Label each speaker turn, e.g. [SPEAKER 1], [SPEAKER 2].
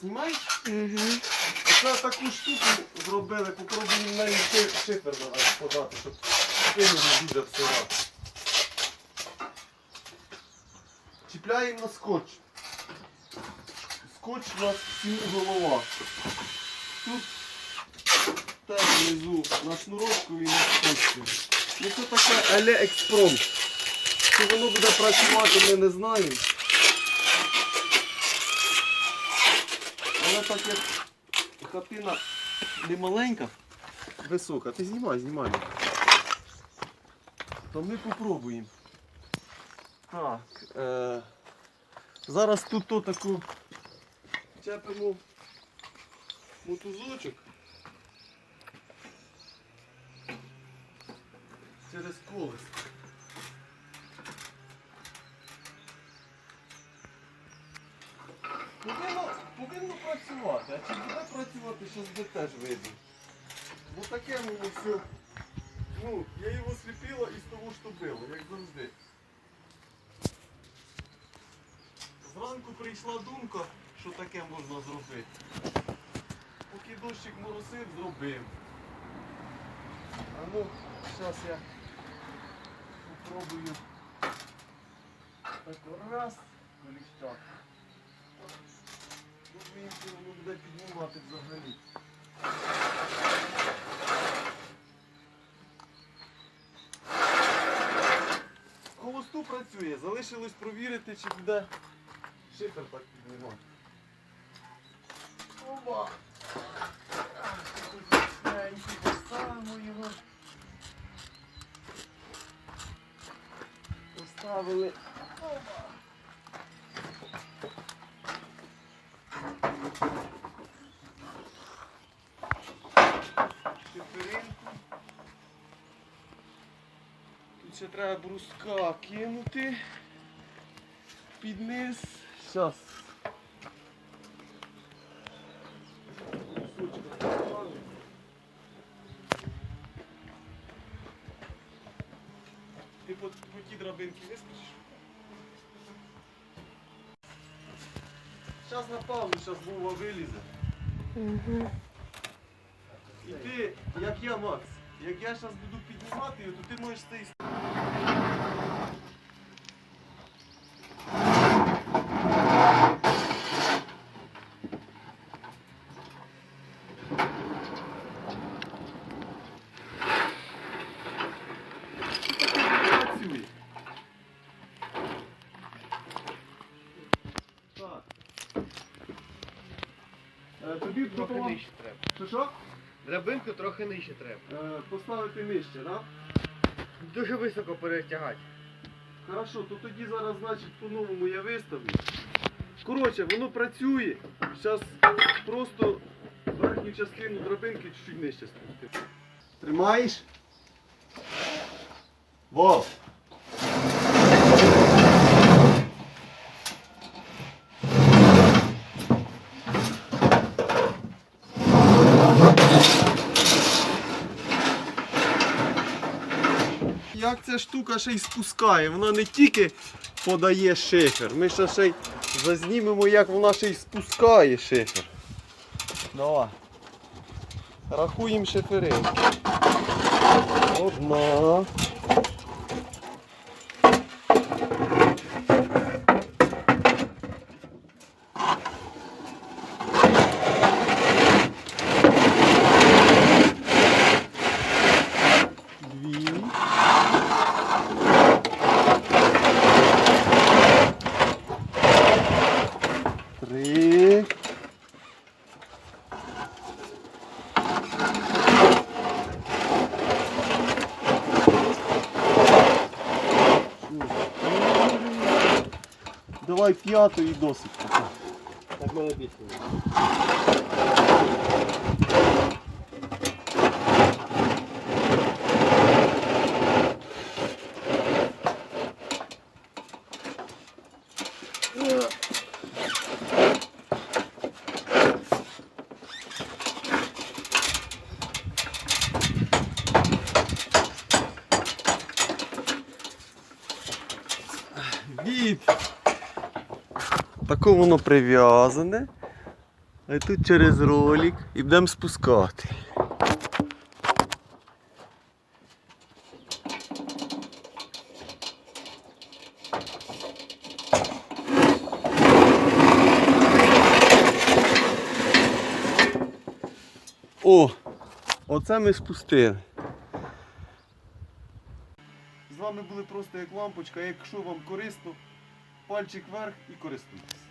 [SPEAKER 1] Знімаєш?
[SPEAKER 2] Угу.
[SPEAKER 1] Оце таку штуку зробили, попробуємо на неї шифер подати, щоб сильно не дуже всирати. Чіпляємо на скотч. Скотч у нас голова. Тут теж внизу на шнурочку і на скотчі. Ну це таке але експромт. Чи воно буде працювати, ми не знаємо. Але так як хатина не маленька, висока. Ти знімай, знімай. То ми попробуємо. Так. Е, зараз тут то таку чепимо мотузочок. Через колес. А чи буде працювати, буде теж видно. Бо таке воно все. Ну, я його сліпила із того, що було, як завжди. Зранку прийшла думка, що таке можна зробити. Поки дощик моросив, зробив. А ну, зараз я попробую. Так раз, коліщак. Що воно буде піднімати взагалі. Холосту працює, залишилось провірити, чи буде шифер так піднімати. Маленький поставимо його. Поставили. Оба! Тут ще треба бруска кинути під низ. Зараз. Ти по, по ті драбинки вискочиш? Зараз напевно, зараз Вова вилізе.
[SPEAKER 2] Угу.
[SPEAKER 1] І ти, як я, Макс, як я зараз буду піднімати його, то ти можеш. Так. Е, Тобі
[SPEAKER 3] треба.
[SPEAKER 1] Що що?
[SPEAKER 3] Драбинку трохи нижче треба.
[SPEAKER 1] Е, Поставити нижче, так? Да?
[SPEAKER 3] Дуже високо перетягати.
[SPEAKER 1] Хорошо, то тоді зараз, значить, по-новому я виставлю. Коротше, воно працює. Зараз просто верхню частину драбинки чуть-чуть нижче спустимо. Тримаєш? Вов! Як ця штука ще й спускає, вона не тільки подає шифер, ми ще ще й зазнімемо, як вона ще й спускає шифер. Давай. Рахуємо шифери. Одна. Давай п'яту і досить.
[SPEAKER 3] Так мене більше.
[SPEAKER 1] Від. Так отако воно прив'язане. А тут через ролик і будемо спускати. О! Оце ми спустили. З вами були просто як лампочка. Якщо вам корисно, пальчик вверх і користуйтесь.